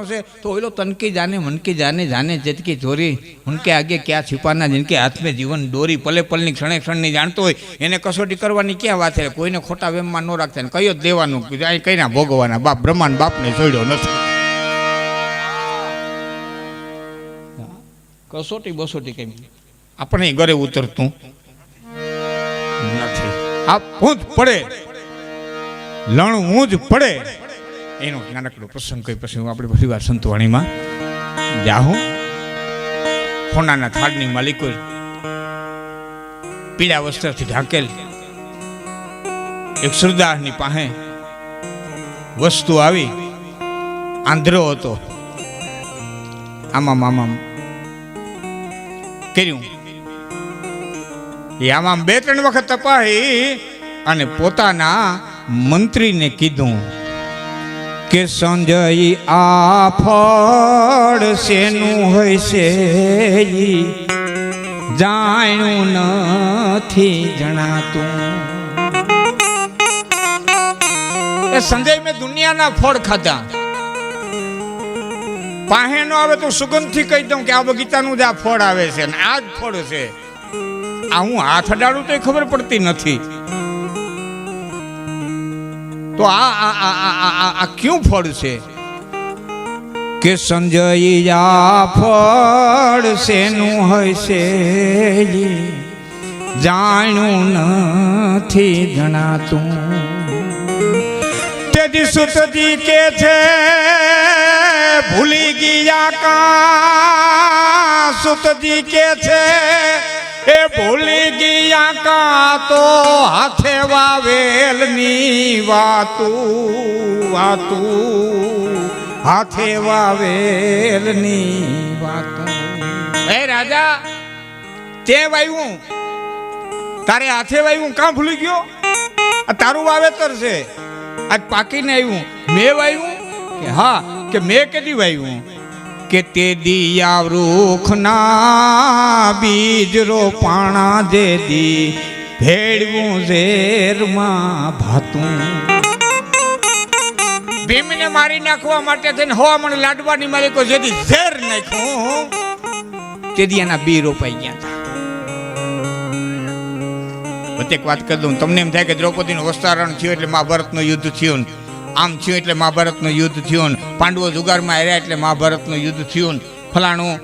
છુપાનો છે તો ઓલો તનકી જાને મનકી જાને જાને જેતકી ચોરી. ઉનકે આગે ક્યાં છુપાના જિનકે હાથમાં જીવન દોરી પલે પલની ક્ષણે ક્ષણની જાણતો હોય. એને કસોટી કરવાની ક્યાં વાત છે? કોઈને ખોટા વેમમાં ન રાખતા. ને કયો જ દેવાનું? કઈ ના ભોગવવાના બાપ બ્રહ્માંડ બાપને છોડ્યો નથી. કસોટી બસોટી કઈ આપણે ઘરે ઉતરતું નથી. આ પૂંજ પડે. લણ ઊંજ પડે. એનો નાનકડો પ્રસંગ કઈ પછી હું આપણે વાર સંતવાણીમાં જાહું. સોનાના થાળની માલિકો પીળા વસ્ત્રથી ઢાંકેલ એક સરદારની પાસે વસ્તુ આવી. આંધ્રો હતો. આમાં મામા કર્યું. એ આમાં બે ત્રણ વખત તપાઈ અને પોતાના મંત્રીને કીધું. કે સંજય આ ફળ શેનું હોય છે જાણ્યું નથી જણાતું. એ સંજય મેં દુનિયાના ફળ ખાધા. પાહે નો આવે તો સુગંધથી કહી દઉં કે આ બગીચાનું જ આ ફળ આવે છે ને આ જ ફળ છે. આ હું હાથ અડાડું તો ખબર પડતી નથી. તો આ આ આ આ આ આ ક્યું ફળ છે? કે સંજય આ ફળ શેનું હશે જાણ્યું નથી જણાતું. તેથી સુતજી કે છે, ભૂલી ગયા કા? સુતજી કે છે એ ભૂલી ગયા કા તો હાથે વાવેલની વાતું વાતું. હાથે વાવેલની વાતું. એ રાજા, તે વાયું તારે હાથે વાયું કાં ભૂલી ગયો? આ તારું વાવેતર છે. આજ પાકીને આવ્યું મેં વાયું કે હા, કે મેં કેદી વાયું કે તે દિયા વૃખના બીજ રોપાણા દે દી ભેળવું ઝેરમાં ભાતું. ભીમને મારી નાખવા માટે થઈને હવામાન લાડવાની માલિકો જેથી ઝેર નાખ્યું. તેથી એના બી રોપાઈ ગયા હતા. પ્રત્યેક વાત કરી દઉં, તમને એમ થાય કે દ્રૌપદીનું વસ્તારણ થયું એટલે મહાભારતનું યુદ્ધ થયું આમ થયું એટલે મહાભારતનું યુદ્ધ થયું પાંડવો જુગારમાં હાર્યા એટલે મહાભારતનું યુદ્ધ થયું ફલાણું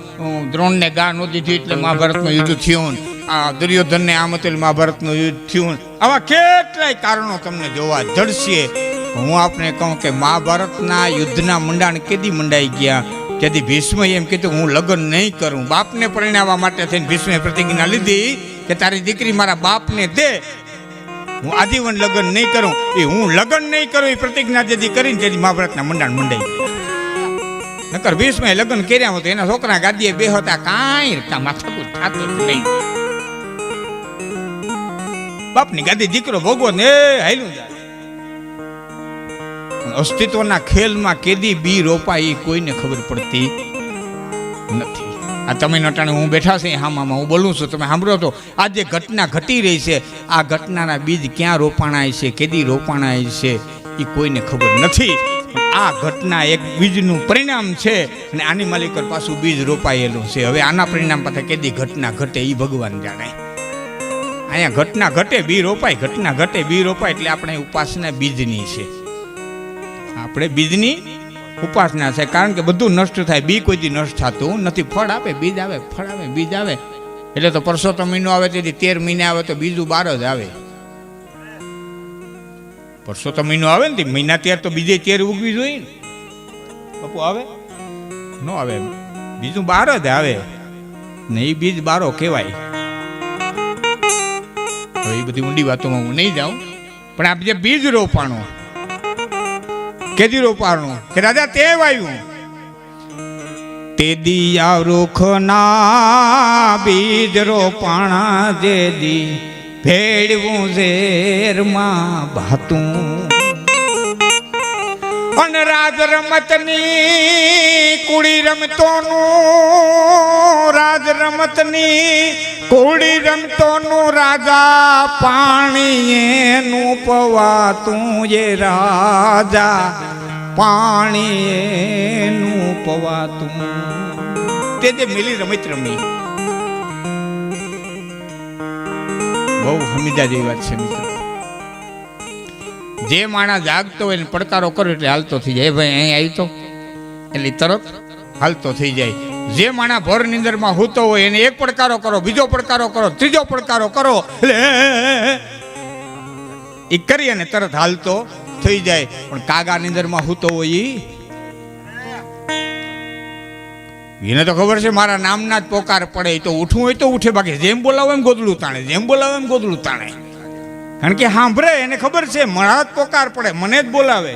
દ્રોણને ગા નહોતી થયું એટલે મહાભારતનું યુદ્ધ થયું આ દુર્યોધનને આમ હતું મહાભારતનું યુદ્ધ થયું આવા કેટલાય કારણો તમને જોવા જડશે. હું આપને કહું કે મહાભારતના યુદ્ધના મંડાણ કેદી મંડાઈ ગયા. તેથી ભીષ્મએ એમ કીધું, હું લગ્ન નહીં કરું. બાપને પરિણાવવા માટે થઈને ભીષ્મે પ્રતિજ્ઞા લીધી કે તારી દીકરી મારા બાપને દે. હું આજીવન લગ્ન નહીં કરું, એ હું લગ્ન નહીં કરું, એ પ્રતિજ્ઞા જેથી કરીને તેથી મહાભારતના મંડાણ મંડાઈ ગયા નકર ભીષ્મે લગ્ન કર્યા હોત એના છોકરા ગાદીએ બેહોતા કાંઈ કા માથાકૂટ થાતું જ નહીં. બાપની ગાદી દીકરો ભોગવો ને એ હાલ્યું જાય. પણ અસ્તિત્વના ખેલમાં કેદી બી રોપાય એ કોઈને ખબર પડતી નથી. આ તમે નટાણે હું બેઠા છે હામામાં હું બોલું છું, તમે સાંભળો તો. આ જે ઘટના ઘટી રહી છે, આ ઘટનાના બીજ ક્યાં રોપાણાય છે, કેદી રોપાણાય છે એ કોઈને ખબર નથી. આ ઘટના એક બીજનું પરિણામ છે અને આની માલિક પાછું બીજ રોપાયેલું છે. હવે આના પરિણામ પાસે કેદી ઘટના ઘટે એ ભગવાન જાણે. અહીંયા ઘટના ઘટે, બી રોપાય, ઘટના ઘટે, બી રોપાય, એટલે આપણે ઉપાસના બીજની છે. આપણે બીજની ઉપાસના છે કારણ કે બધું નષ્ટ થાય. બી કોઈથી નષ્ટ થતું નથી. ફળ આપે, બીજ આવે, ફળ આવે, બીજ આવે. એટલે તો પરસોત્તમ મહિનો આવે, તેથી તેર મહિને આવે તો બીજું બાર જ આવે. પરસોત્તમ મહિનો આવે ને મહિના તેર તો બીજે તેર ઉગવી જોઈએ ને. બાપુ, આવે? ન આવે બીજું બાર જ આવે. ને એ બીજ બારો કહેવાય. હવે એ બધી ઊંડી વાતોમાં હું નહીં જાઉં. પણ આપ જે બીજ રોપાણું કેદી રોપાણું કે રાજા તે વાયું તે દિયા વૃખના બીજ રોપાણા જે દી ભેળવું ઝેરમાં ભાતું. અને રાજ રમતની કુડી રમતોનું, રાજ રમતની કુડી રમતોનું રાજા પાણી એનું પવાતું એ રાજા પાણી એનું પવાતું તે જે મિલી રમત રમી. બહુ હમીદા જેવી વાત છે, મિત્રો. જે માણસ જાગતો હોય એને પડકારો કરો એટલે હાલતો થઈ જાય. ભાઈ અહીં આવી તો. એટલે તરત હાલતો થઈ જાય. જે માણા ભર નિંદરમાં હૂતો હોય એને એક પડકારો કરો, બીજો પડકારો કરો, ત્રીજો પડકારો કરો, એટલે એ કરી અને તરત હાલતો થઈ જાય. પણ કાગા નિંદરમાં હૂતો હોય એને તો ખબર છે મારા નામના જ પોકાર પડે. તો ઉઠવું હોય તો ઉઠે. બાકી જેમ બોલાવો એમ ગોદલું તાણે, જેમ બોલાવો એમ ગોદલું તાણે. કારણ કે સાંભળે એને ખબર છે, મારા જ પોકાર પડે, મને જ બોલાવે.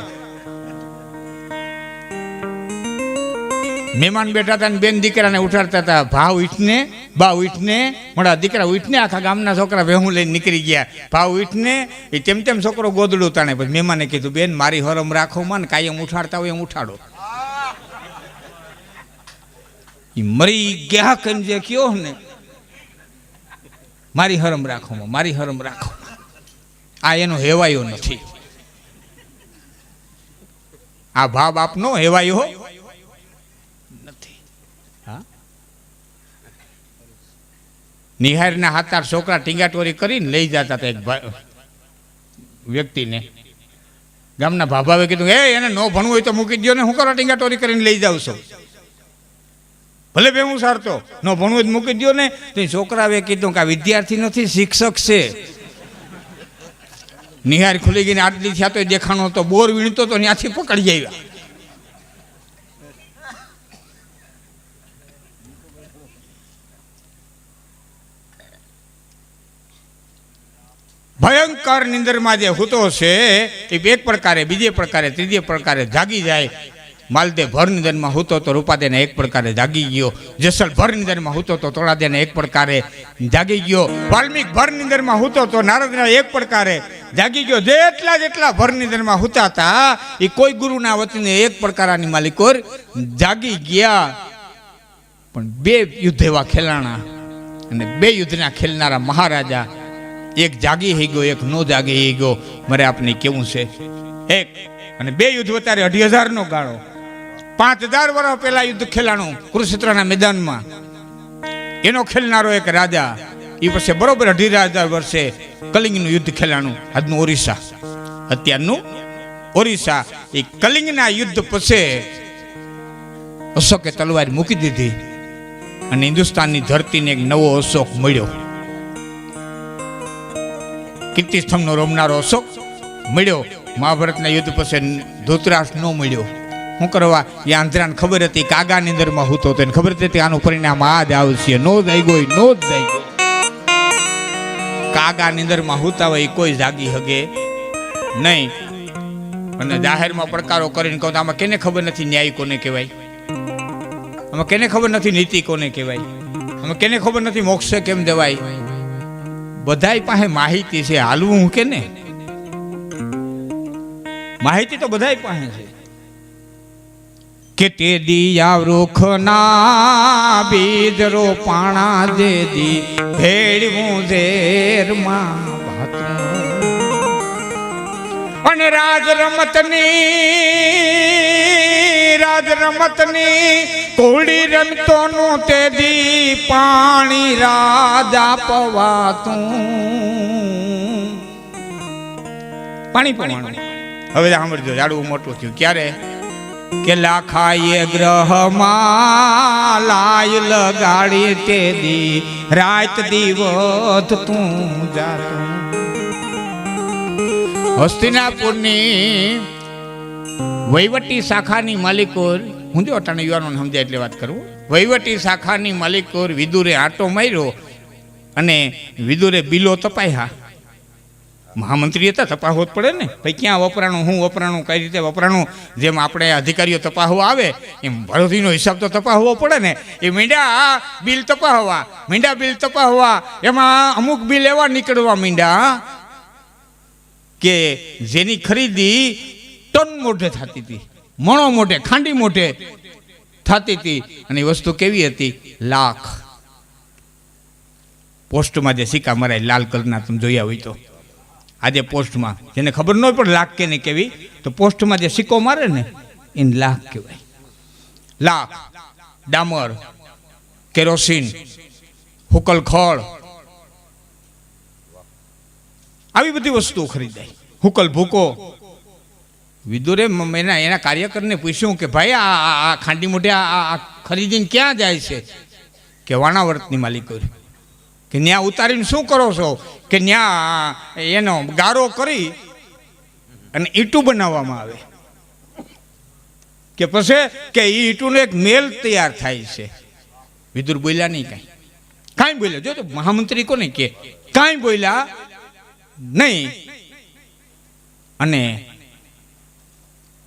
મહેમાન બેઠા હતા બેન દીકરાને ઉઠાડતા હતા, ભાવ ઈટને બા ઉઠને મોડા દીકરા ઉઠને આખા ગામના છોકરા વેહું લઈને નીકળી ગયા. ભાવ ઉઠને એ તેમ તેમ છોકરો ગોદડું તાણે, પછી મહેમાને કીધું, બેન, મારી હરમ રાખો માં ને કાયમ ઉઠાડતા હોય એમ ઉઠાડો. એ મરી ગયા કન જે કયો ને? મારી હરમ રાખો મારી હરમ રાખો. આ એનો હેવાયો નથી. આ ભાવ બાપનો હેવાયો નથી. હા? નિહારના હાથાર છોકરા ટીંગાટોરી કરીને લઈ જતા હતા એક વ્યક્તિને. ગામના ભાભાવે કીધું એ એને ન ભણવું હોય તો મૂકી દો ને હું કરો ટીંગાટોરી કરીને લઈ જાઉં છું. ભલે બે હું સારતો ન ભણવું મૂકી દો ને. તો છોકરાએ કીધું કે આ વિદ્યાર્થી નથી શિક્ષક છે. નિહાર ખુલી ગઈને આટલી થયા તો દેખાણો તો બોર વીણતો તો ત્યાંથી પકડી જાય ભયંકર નિંદરમાં જે હુતો છે, એ એક પ્રકારે, બીજે પ્રકારે, ત્રીજે પ્રકારે જાગી જાય. માલદે ભરની દરમાં હૂતો તો રૂપાદેને એક પ્રકારે જાગી ગયો. જસલ ભરની દરમાં હૂતો તો તોળાદેને એક પ્રકારે જાગી ગયો. વાલ્મીક દરમાં હૂતો તો નારદના એક પ્રકારે જાગી ગયો. જેટલા જેટલા ભરની નિંદરમાં હૂતા હતા, એ કોઈ ગુરુના વતીને એક પ્રકારની માલિકોર જાગી ગયા. પણ બે યુદ્ધ એવા ખેલાણા અને બે યુદ્ધના ખેલનારા મહારાજા, એક જાગી હઈ ગયો, એક નો જાગી હઈ ગયો. મારે આપને કેવું છે? એક અને બે યુદ્ધ અત્યારે અઢી હજારનો ગાળો. પાંચ હજાર વર્ષ પહેલા યુદ્ધ ખેલાણું કુરુક્ષેત્રના મેદાનમાં. એનો ખેલનારો એક રાજા, એ વર્ષે બરોબર અઢી હજાર વર્ષે કલિંગનું યુદ્ધ ખેલાણું, આજનું ઓરિસ્સા. અત્યારનું ઓરિસ્સા. એ કલિંગના યુદ્ધ પછી અશોકે તલવાર મૂકી દીધી અને હિન્દુસ્તાનની ધરતીને એક નવો અશોક મળ્યો. કીર્તિસ્તંભનો રોમનારો અશોક મળ્યો. મહાભારતના યુદ્ધ પછી ધૃતરાષ્ટ્ર ન મળ્યો. શું કરવા? એ આંધ્રાને ખબર હતી કાગાની અંદરમાં હૂતો હતો એને ખબર હતી આનું પરિણામ આ જ આવશે. નો દઈ ગઈ નો જ જાય ગઈ કાગાની અંદરમાં હૂતા હોય કોઈ જાગી હગે નહીં. અને જાહેરમાં પડકારો કરીને કહું તો આમાં કેને ખબર નથી ન્યાય કોને કહેવાય? આમાં કેને ખબર નથી નીતિ કોને કહેવાય? આમાં કેને ખબર નથી મોક્ષ કેમ દેવાય? બધાય પાસે માહિતી છે. હાલવું હું કે ને માહિતી તો બધાય પાસે છે. કે તે દિયા વૃખના બીજ રોપાણા જે દી ભેળવું ઝેરમાં અને રાજ રમતની રાજ રમતની કોળી રમતો નું તે દી પાણી રાજા પવાતું પાણી પાણી હવે સાંભળજો ઝાડવું મોટું થયું. ક્યારે? કે લાખાએ ગ્રહમાં લાય લગાડી તે દી. રાત દિવસ તું જાતું. હસ્તિનાપુરની વહીવટી શાખાની માલિકોર, હું જો અટાણે યુવાનોને સમજાય એટલે વાત કરું, વહીવટી શાખાની માલિકોર વિદુરે આટો માર્યો અને વિદુરે બિલો તપાયા મહામંત્રીએ હતા તપાસવો જ પડે ને. ભાઈ, ક્યાં વપરાણું, હું વપરાણું, કઈ રીતે વપરાણું? જેમ આપણે અધિકારીઓ તપાસવા આવે, એમ ભરોસીનો હિસાબ તો તપાસવો પડે ને. એ મીંડા બિલ તપાસવા મીંડા બિલ તપાસવા એમાં અમુક બિલ એવા નીકળવા મીંડા કે જેની ખરીદી ટન મોઢે થતી હતી, મણો મોઢે, ખાંડી મોઢે થતી હતી. અને એ વસ્તુ કેવી હતી? લાખ. પોસ્ટમાં જે સિક્કા મરાય, લાલ કલરના, તમે જોયા હોય તો. આજે પોસ્ટમાં. જેને ખબર ન હોય પણ લાખ કે નહીં કેવી, તો પોસ્ટમાં જે સિક્કો મારે ને, એને લાખ કહેવાય. લાખ, ડામર, કેરોસીન, હુકલ ખળ. આવી બધી વસ્તુઓ ખરીદાય. હુકલ ભૂકો. વિદુરે એના એના કાર્યકરને પૂછ્યું કે ભાઈ, આ, આ- ખાંડી મોઢે આ ખરીદીને ક્યાં જાય છે? કે વાણાવર્તની માલિકો કે ત્યાં ઉતારીને શું કરો છો? કે ત્યાં એનો ગારો કરી અને ઈટું બનાવવામાં આવે. કે પછી કે એ ઈંટુનો એક મેલ તૈયાર થાય છે. વિદુર બોલ્યા નહીં કાંઈ. કાંઈ બોલ્યા? જો તો મહામંત્રી કોને કે કાંઈ બોલ્યા નહીં. અને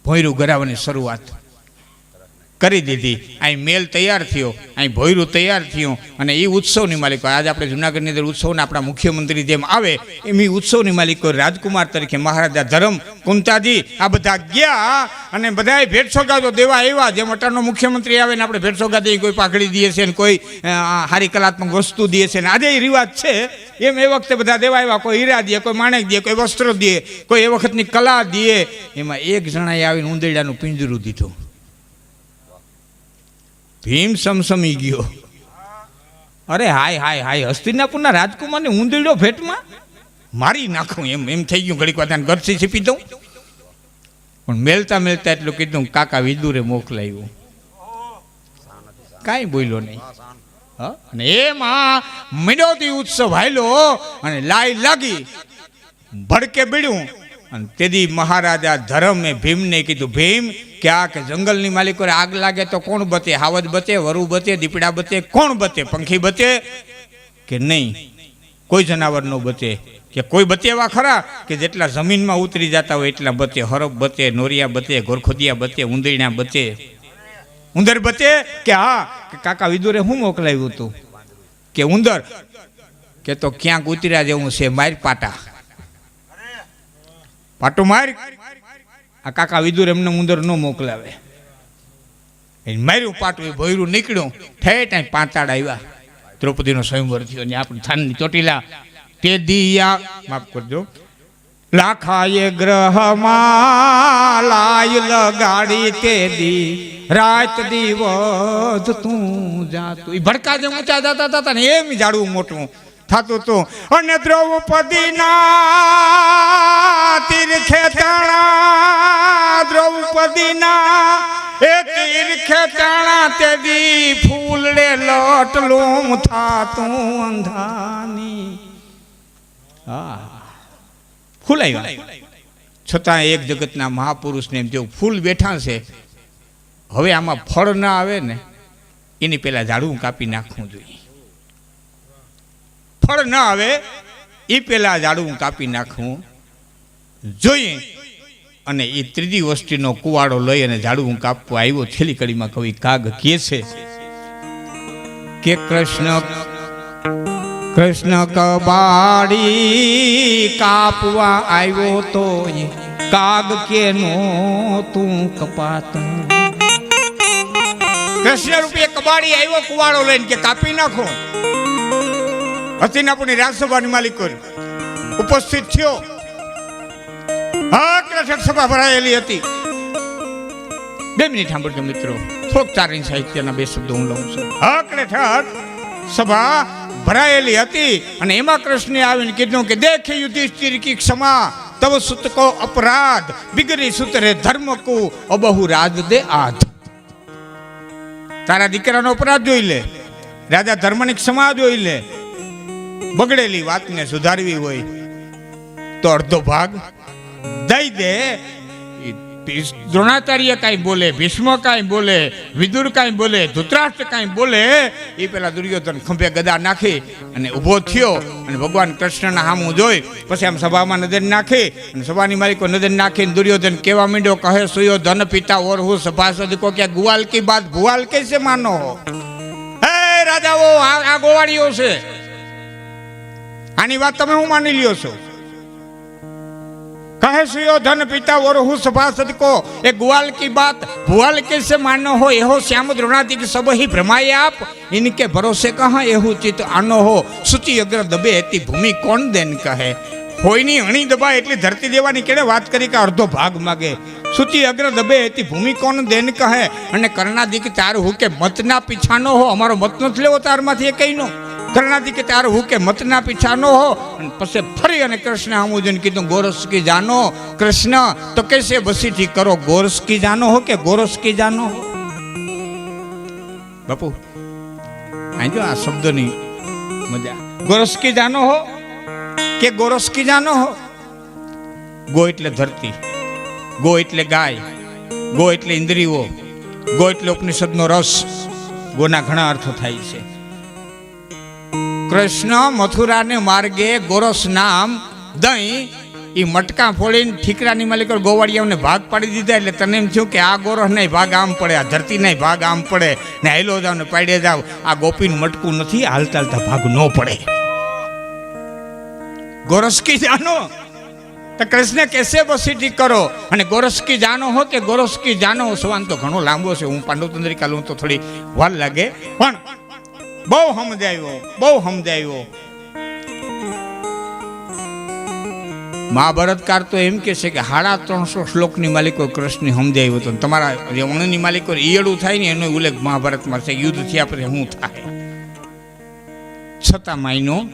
ભોયરું ગરાવવાની શરૂઆત કરી દીધી. અહીં મેલ તૈયાર થયો. અહીં ભોયરું તૈયાર થયું. અને એ ઉત્સવની માલિકો, આજે આપણે જુનાગઢની અંદર ઉત્સવના આપણા મુખ્યમંત્રી જેમ આવે, એમ એ ઉત્સવની માલિકો રાજકુમાર તરીકે મહારાજા ધરમ, કુંતાજી, આ બધા ગયા અને બધાએ ભેટ સોગાદો દેવા આવ્યા. જેમ અટાણનો મુખ્યમંત્રી આવે ને આપણે ભેટ સોગાદી કોઈ પાઘડી દઈએ છે ને કોઈ હારી કલાત્મક વસ્તુ દઈએ છે ને, આજે એ રિવાજ છે. એમ એ વખતે બધા દેવા આવ્યા. કોઈ હીરા દે કોઈ માણેક દે કોઈ વસ્ત્ર દે કોઈ એ વખતની કલા દે એમાં એક જણાએ આવીને ઉંદરડાનું પિંજરું દીધું. ભીમ સમસમી ગયો. અરે હાય હાય હાય હસ્તિનાપુરના રાજકુમારને ઊંધળ્યો ભેટમાં? મારી નાખું એમ એમ થઈ ગયું ઘડીક વાર ગરસી છીપી દઉં. પણ મેલતા મેલતા એટલું કીધું કાકા વિદુરે મોકલાયું. કાંઈ બોલ્યો નહીં. હા? અને એમાં મિનોતી ઉત્સવ હાલ્યો અને લાઈ લાગી ભડકે બીડ્યું અને તેથી મહારાજા ધરમે ભીમને કીધું, ભીમ કે આ કે જંગલની માલિકોને આગ લાગે તો કોણ બચે? હાવજ બચે, વરુ બચે, દીપડા બચે, કોણ બચે? પંખી બચે કે નહીં? કોઈ જનાવર નો બચે કે કોઈ બચે એવા ખરા કે જેટલા જમીનમાં ઉતરી જતા હોય એટલા બચે હરફ બચે, નોરિયા બચે ગોરખોદિયા બચે ઉંદરડા બચે. ઉંદર બચે કે, હા, કે કાકા વિદુરે હું મોકલાવ્યું હતું કે ઉંદર? કે તો ક્યાંક ઉતર્યા જેવું છે, માર પાટા. પાટો માર. આ કાકા વિદુર એમને ઉંદર ન મોકલાવે. એને માર્યું પાટું, એ ભોયરું નીકળ્યું. ઠેઠ ત્યાં પાંતાડ આવ્યા. દ્રૌપદીનો સ્વયંવર થયો ને આપણે થાનની ચોટીલા. તે દિયા, માફ કરજો, લાખાએ ગ્રહમાં લાય લગાડી તે દી. રાત દિવસ તું જાતું. એ ભડકા જેમ ઊંચા જાતા હતા ને એમ જાડવું મોટું. થતું હતું અને દ્રૌપદીના તીર્ખે તણા દ્રૌપદીના એ તીર્ખે તણા તે દી ફૂલડે લટલું થાતું અંધાની. હા. આવ્યા છતાં એક જગતના મહાપુરુષને એમ જેવું ફૂલ બેઠા છે. હવે આમાં ફળ ના આવે ને, એની પહેલાં ઝાડવું કાપી નાખવું જોઈએ. ફળ ન આવે એ પહેલાં ઝાડવું કાપી નાખવું જોઈએ. અને એ ત્રીજી વસ્તીનો કુવાડો લઈ અને ઝાડવું કાપવા આવ્યો. છેલ્લી કડીમાં કવિ કાગ કે છે? કે કૃષ્ણ કૃષ્ણ કબાડી કાપવા આવ્યો તો કાગ કે નો તું કપાત. કૃષ્ણ રૂપે કબાડી આવ્યો, કુવાડો લઈને કે કાપી નાખો? હસ્તિનાપુરની રાજસભાની માલિકો ઉપસ્થિત થયો. હા સભા ભરાયેલી હતી. બે મિનિટ સાંભળજો મિત્રો. થોડોક ચાર સાહિત્યના બે શબ્દો હું લઉં છું. ઠક સભા ભરાયેલી હતી અને એમાં કૃષ્ણે આવીને કીધું કે દેખે યુધિષ્ઠિર કી ક્ષમા, તવ સુત કો અપરાધ, બિગરી સુતરે ધર્મ કુ અબહુ રાજ દે આધ. તારા દીકરાનો અપરાધ જોઈ લે. રાજા ધર્મની ક્ષમા જોઈ લે. બગડેલી વાતને સુધારવી હોય તો અડધો ભાગ દઈ દે. દ્રોણાચાર્ય કાંઈ બોલે, ભીષ્મ કાંઈ બોલે, વિદુર કાંઈ બોલે, ધૃતરાષ્ટ્ર કાંઈ બોલે એ પેલા દુર્યોધન ખંભે ગદા નાખી અને ઊભો થયો અને ભગવાન કૃષ્ણના હામું જોઈ. પછી આમ સભામાં નજર નાખી અને સભાની માલિકો નજર નાખીને દુર્યોધન કેવા માંડ્યો કહે સુયો ધન પિતા ઓર હું સભાસદ કો ક્યાં ગુવાલ કી બાત, ભુવાલ છે માનો હે? રાજાઓ આ ગોવાળીઓ છે. આની વાત તમે હું માની લ્યો છો? કહે સુયોધન પિતા ઓરહુ સભાસદ સદકો એ ગુવાલ કી બાત ભુવાલ કેસે માનો હો એ હો શ્યામ દ્રોણાદિક સબ હિ ભ્રમાય આપ? ઇનકે ભરોસે કહા એહુ ચિત આનો હો? સુચિ અગ્ર દબે હતી ભૂમિ કોણ દેન કહે? હોયની અણી દબાય એટલી ધરતી દેવાની કેળે વાત કરી કે અડધો ભાગ માગે? સુચિ અગ્ર દબે હતી ભૂમિ કોણ દેન કહે? અને કર્ણાદિક તાર હું કે મતના પીછાનો હો? અમારો મત નથી લેવો તારમાંથી એ કહીનો કઈનો કે તારે હું કે મતના પીછાનો હો. અને પછી ફરી અને કૃષ્ણ આમુજન કીધું, ગોરસકી જાનો, કૃષ્ણ, તો કેસે બસીથી કરો? ગોરસકી જાનો હો કે ગોરસકી જાનો હો? બાપુ આજો આ શબ્દની મજા. ગોરસકી જાનો હો કે ગોરસકી જાનો હો? ગો એટલે ધરતી, ગો એટલે ગાય, ગો એટલે ઇન્દ્રિયો, ગો એટલે ઉપનિષદનો રસ. ગોના ઘણા અર્થો થાય છે. કૃષ્ણ મથુરાને માર્ગે ગોરસ નામ દહીં એ મટકા ફોડીને ઠીકરાની માલિક ગોવાળિયાઓને ભાગ પાડી દીધા એટલે તને એમ થયું કે આ ગોરસ નહીં ભાગ આમ પડે, આ ધરતી નહીં ભાગ આમ પડે ને હેલો જાવ ને પાડે જાવ. આ ગોપીનું મટકું નથી, હાલતા હાલતા ભાગ ન પડે. ગોરસકી જાનો? તો કૃષ્ણ કેસે બસીટી કરો. અને ગોરસકી જાનો હો કે ગોરસકી જાનો? સવાન તો ઘણો લાંબો છે, હું પાંડવ તંદ્રિકા લઉં તો થોડી વાર લાગે. પણ બહુ સમજાયો બહુ સમજાયો. મહાભારતકાર તો એમ કે છે કે સાડા ત્રણસો શ્લોકની માલિકો કૃષ્ણ સમજાયું હતું. તમારા જે માલિકો ઈયળું થાય ને એનો ઉલ્લેખ મહાભારતમાં છે. યુદ્ધ થયા પછી શું થાય. છતાં માયનો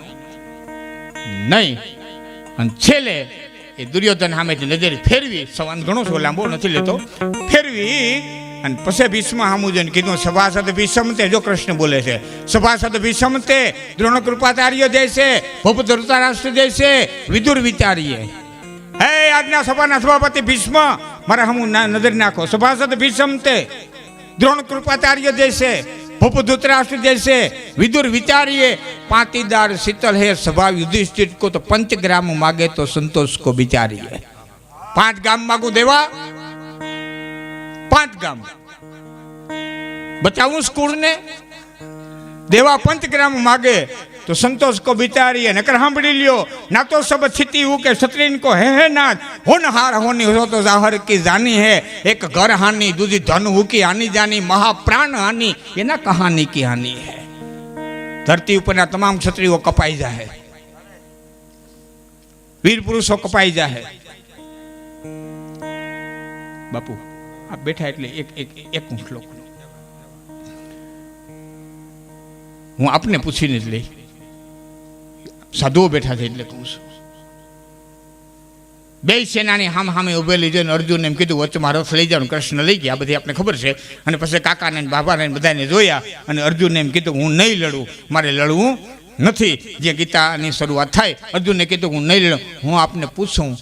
નહીં. અને છેલ્લે એ દુર્યોધન સામેથી નજર ફેરવી, સવાન ઘણો છો, લાંબો નથી લેતો, ફેરવી અને પછી ભીષ્મ હામું જઈને કીધું, સભાસદ વિષમતે જો કૃષ્ણ બોલે છે, સભાસદ વિષમતે દ્રોણ કૃપાચાર્ય જય છે ભૂપ ધૃતરાષ્ટ્ર જય છે, વિદુર વિચારીએ. હે આજના સભાના સભાપતિ ભીષ્મ, મારા હમું નજર નાખો. સભાસદ વિષમતે દ્રોણ કૃપાચાર્ય જય છે ભૂપ ધૃતરાષ્ટ્ર જય છે, વિદુર વિચારીએ. પાટીદાર શીતલ હે સ્વભાવ યુધિષ્ઠિર કો તો પંચ ગ્રામ માગે તો સંતોષ કો વિચારીએ. પાંચ ગામ માગું દેવા પાંચ ગામ. બચાવું સ્કૂલને? દેવા પંચગ્રામ માગે, તો સંતોષ કો બિચારી નકર સાંભળી લ્યો. ના તો સબ સ્થિતિ હું કે છત્રીન કો, હે હે ના હોનહાર હોની હો તો જાહર કી જાની હે. એક ઘર હાની, દૂધી ધન હું કી હાની જાની, મહાપ્રાણ હાની, એના કહાની કી હાની હે. ધરતી ઉપરના તમામ ક્ષત્રિયો કપાઈ જાહે. વીર પુરુષો કપાઈ જાહે. બાપુ આ બેઠા એટલે એક એક એક શ્લોક હું આપને પૂછીને જ લઈ. સાધુઓ બેઠા છે એટલે કહું છું. બે સેનાની હામ હામે ઉભેલી જોઈને અર્જુન એમ કીધું, વચ્ચે રથ લઈ જાવ કૃષ્ણ લઈ ગયા બધી આપણે ખબર છે. અને પછી કાકાને બાબાને બધાને જોયા અને અર્જુનને એમ કીધું, હું નહીં લડું, મારે લડવું નથી. જે ગીતાની શરૂઆત થાય, અર્જુનને કીધું, હું નહીં લડું, હું આપને પૂછું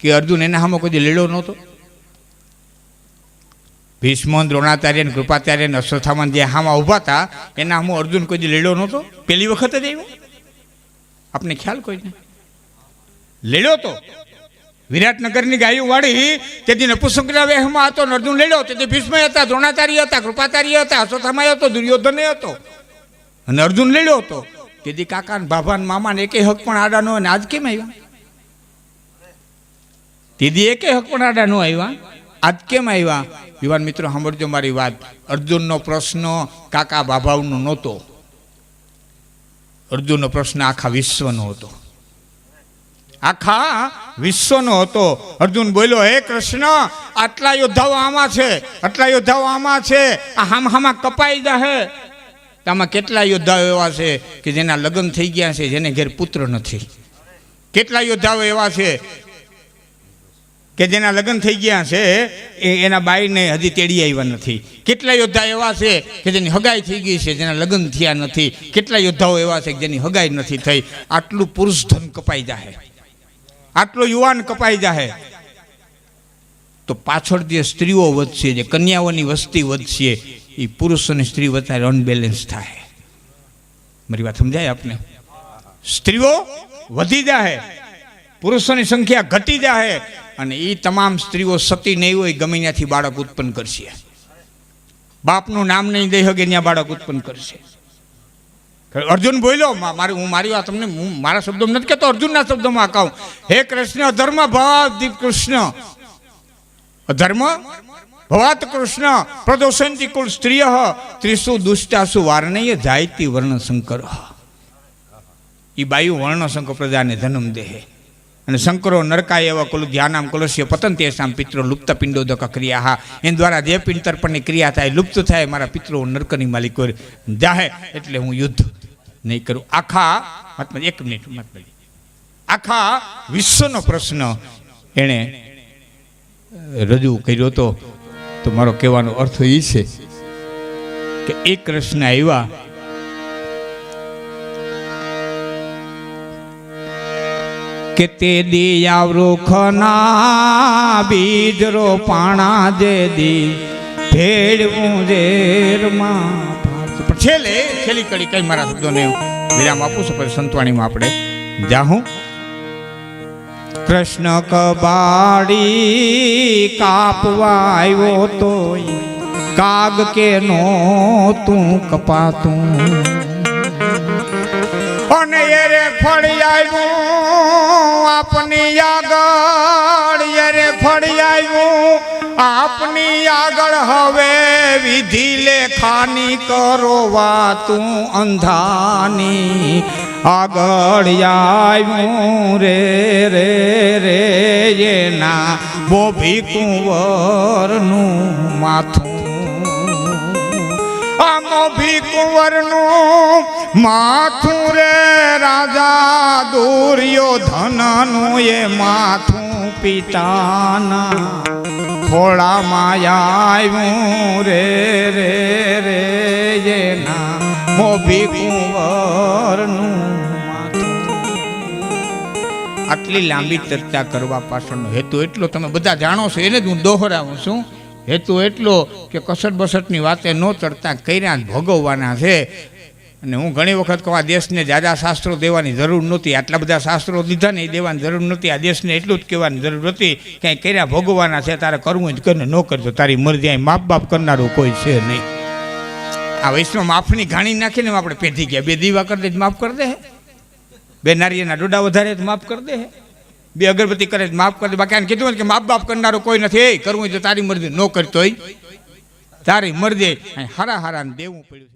કે અર્જુન એના સામે કોઈ દી લડ્યો નહોતો? ભીષ્મ દ્રોણાચાર્ય ને કૃપાચાર્ય ને અશ્વથામન જે હામાં ઊભા હતા એના હું અર્જુન કોઈ દી લેડો નહોતો. પેલી વખત જ આવ્યો. આપને ખ્યાલ કોઈ નહીં લેડ્યો તો. વિરાટનગરની ગાયો વાળી, તેથી નપુસંકના વેહમાં હતો અર્જુન લેડ્યો. તેથી ભીષ્મ હતા, દ્રોણાચાર્ય હતા, કૃપાચાર્ય હતા અશ્વથામાય હતો, દુર્યોધન હતો. અને અર્જુન લેડ્યો હતો. તેથી કાકા ને મામાને એકે હક પણ આડા નો અને આજ કેમ આવ્યા? દીદી એકે હક પણ આડા નો આવ્યા. આજ કેમ આવ્યા? યુવાન મિત્રો, સાંભળજો મારી વાત. અર્જુનનો પ્રશ્ન કાકા બાભાવનો નહોતો. અર્જુનનો પ્રશ્ન આખા વિશ્વનો હતો. આખા વિશ્વનો હતો. અર્જુન બોલ્યો, હે કૃષ્ણ, આટલા યોદ્ધાઓ આમાં છે? આટલા યોદ્ધાઓ આમાં છે? આ હામ હામાં કપાઈ જાહે. આમાં કેટલા યોદ્ધાઓ એવા છે કે જેના લગ્ન થઈ ગયા છે, જેને ઘેર પુત્ર નથી. કેટલા યોદ્ધાઓ એવા છે કે જેના લગ્ન થઈ ગયા છે, એ એના બાઈને હજી તેડી આવ્યા નથી. કેટલા યોદ્ધા એવા છે કે જેની હગાઈ થઈ ગઈ છે, જેના લગ્ન થયા નથી. કેટલા યોદ્ધાઓ એવા છે કે જેની હગાઈ નથી થઈ. આટલું પુરુષ ધન કપાઈ જાહે. આટલો યુવાન કપાઈ જાહે. તો પાછળ જે સ્ત્રીઓ વધશે, જે કન્યાઓની વસ્તી વધશે, એ પુરુષ અને સ્ત્રી વધારે અનબેલેન્સ થાય મારી વાત સમજાય આપને? સ્ત્રીઓ વધી જાહે. પુરુષોની સંખ્યા ઘટી જાહે. અને એ તમામ સ્ત્રીઓ સતી નહીં હોય, ગમે ત્યાંથી બાળક ઉત્પન્ન કરશે. બાપનું નામ નહીં દઈ શકે, ત્યાં બાળક ઉત્પન્ન કરશે. અર્જુન બોલ્યો મારી, હું મારી વાત તમને, હું મારા શબ્દો નથી કહેતો, અર્જુનના શબ્દોમાં કહું. હે કૃષ્ણ અધર્મ ભાવ કૃષ્ણ. અધર્મ ભવાત કૃષ્ણ. પ્રદોષંતી કુલ સ્ત્રીય ત્રિસુ દુષ્ટાસુ વારણય જાયતી વર્ણ શંકર એ બાયુ વર્ણ શંકર પ્રજાને જન્મ દેહે. અને શંકરો નરકાય એવા કુલ ધ્યાનામ કુલસ્ય પતન તેસામ પિત્રો લુપ્ત પિંડોદક ક્રિયા હા એન દ્વારા જે પિંડ તર્પણની ક્રિયા થાય, લુપ્ત થાય, મારા પિત્રો નરકની માલિકો જાહે, એટલે હું યુદ્ધ નહીં કરું. આખા મતલબ એક મિનિટ મતલબ આખા વિશ્વનો પ્રશ્ન એણે રજૂ કર્યો હતો. તો મારો કહેવાનો અર્થ એ છે કે એક કૃષ્ણ આવ્યા કે તે દિયા વૃખના બીજ રોપાણા જે દી ભેળવું ઝેરમાં છેલ્લે, છેલ્લી કડી કઈ મારા શબ્દોને વિરામ આપું છું, પછી સંતવાણીમાં આપણે જાહું. કૃષ્ણ કબાડી કાપવા આવ્યો તો કાગ કે નો તું કપાતું. અને એરે ફળી આપની આગળ ફળી આપની આગળ હવે વિધિ લેખાની કરો વાતું અંધાની. આગળ રે રે રે, એના બોભી કુંવરનું માથું આમો ભીકુંવરનું માથું રે રાજા દુર્યોધનનું એ માથું પિતાના ખોળામાં આવ્યું રે રે રે એના મોભી કુંવરનું આટલી લાંબી ચર્ચા કરવા પાછળનો હેતુ એટલો તમે બધા જાણો છો, એને જ હું દોહરાવું છું. હેતુ એટલો કે કસટ બસટની વાતે ન ચડતા કર્યા ભોગવવાના છે. અને હું ઘણી વખત કહું, આ દેશને જાજા શાસ્ત્રો દેવાની જરૂર નહોતી. આટલા બધા શાસ્ત્રો દીધા ને એ દેવાની જરૂર નહોતી. આ દેશને એટલું જ કહેવાની જરૂર હતી ક્યાંય કર્યા ભોગવવાના છે, તારે કરવું જ કરીને ન કરજો. તારી મરજી, અહીં માપ બાપ કરનારું કોઈ છે નહીં. આ વૈષ્ણવ માફની ઘાણી નાખીને આપણે પેઢી ગયા. બે દીવા કરી દે માફ કરી દે બે નારિયેના ડોડા વધારે તો માફ કરી દે બે અગરબત્તી કરે માફ કરી બાકી કીધું કે માપ બાપ કરનારો કોઈ નથી. કરવું તો તારી મરજી. ન કરતો તારી મરજી. હારા હારા દેવું પડ્યું છે.